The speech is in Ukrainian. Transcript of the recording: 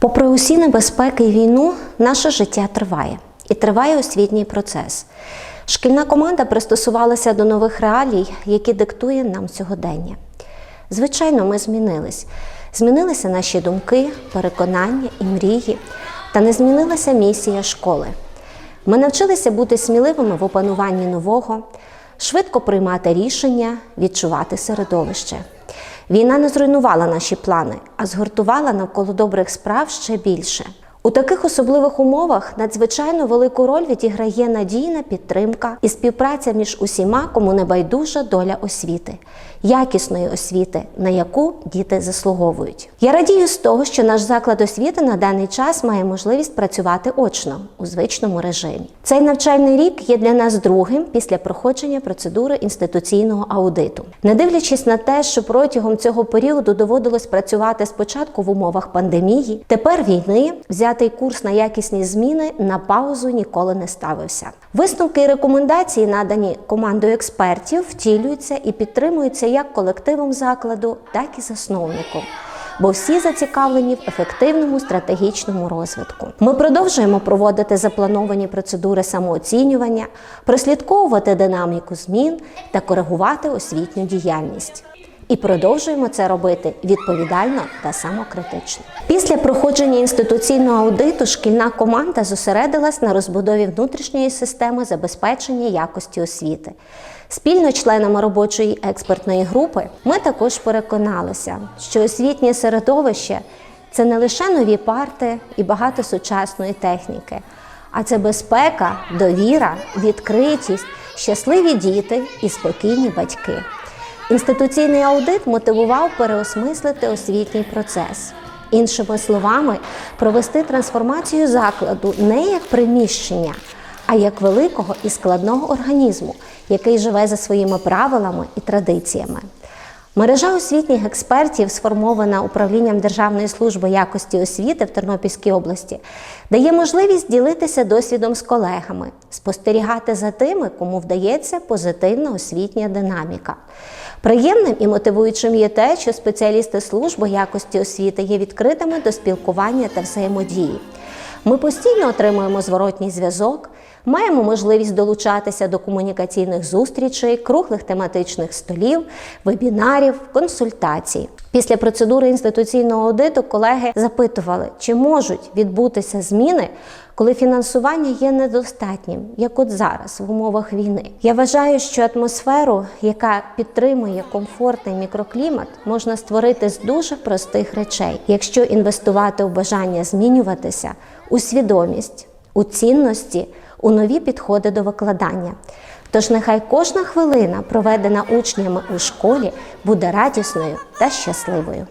Попри усі небезпеки і війну, наше життя триває і триває освітній процес. Шкільна команда пристосувалася до нових реалій, які диктує нам сьогодення. Звичайно, ми змінились. Змінилися наші думки, переконання і мрії, та не змінилася місія школи. Ми навчилися бути сміливими в опануванні нового, швидко приймати рішення, відчувати середовище. Війна не зруйнувала наші плани, а згуртувала навколо добрих справ ще більше. У таких особливих умовах надзвичайно велику роль відіграє надійна підтримка і співпраця між усіма, кому не байдужа доля освіти, якісної освіти, на яку діти заслуговують. Я радію з того, що наш заклад освіти на даний час має можливість працювати очно у звичному режимі. Цей навчальний рік є для нас другим після проходження процедури інституційного аудиту. Не дивлячись на те, що протягом цього періоду доводилось працювати спочатку в умовах пандемії, тепер війни взятий курс на якісні зміни на паузу ніколи не ставився. Висновки і рекомендації, надані командою експертів, втілюються і підтримуються як колективом закладу, так і засновником. Бо всі зацікавлені в ефективному стратегічному розвитку. Ми продовжуємо проводити заплановані процедури самооцінювання, прослідковувати динаміку змін та коригувати освітню діяльність. І продовжуємо це робити відповідально та самокритично. Після проходження інституційного аудиту шкільна команда зосередилась на розбудові внутрішньої системи забезпечення якості освіти. Спільно членами робочої експертної групи ми також переконалися, що освітнє середовище це не лише нові парти і багато сучасної техніки, а це безпека, довіра, відкритість, щасливі діти і спокійні батьки. Інституційний аудит мотивував переосмислити освітній процес. Іншими словами, провести трансформацію закладу не як приміщення, а як великого і складного організму, який живе за своїми правилами і традиціями. Мережа освітніх експертів, сформована управлінням Державної служби якості освіти в Тернопільській області, дає можливість ділитися досвідом з колегами, спостерігати за тими, кому вдається позитивна освітня динаміка. Приємним і мотивуючим є те, що спеціалісти служби якості освіти є відкритими до спілкування та взаємодії. Ми постійно отримуємо зворотній зв'язок, маємо можливість долучатися до комунікаційних зустрічей, круглих тематичних столів, вебінарів, консультацій. Після процедури інституційного аудиту колеги запитували, чи можуть відбутися зміни, коли фінансування є недостатнім, як от зараз в умовах війни. Я вважаю, що атмосферу, яка підтримує комфортний мікроклімат, можна створити з дуже простих речей, якщо інвестувати в бажання змінюватися, у свідомість, у цінності, у нові підходи до викладання. Тож нехай кожна хвилина, проведена учнями у школі, буде радісною та щасливою.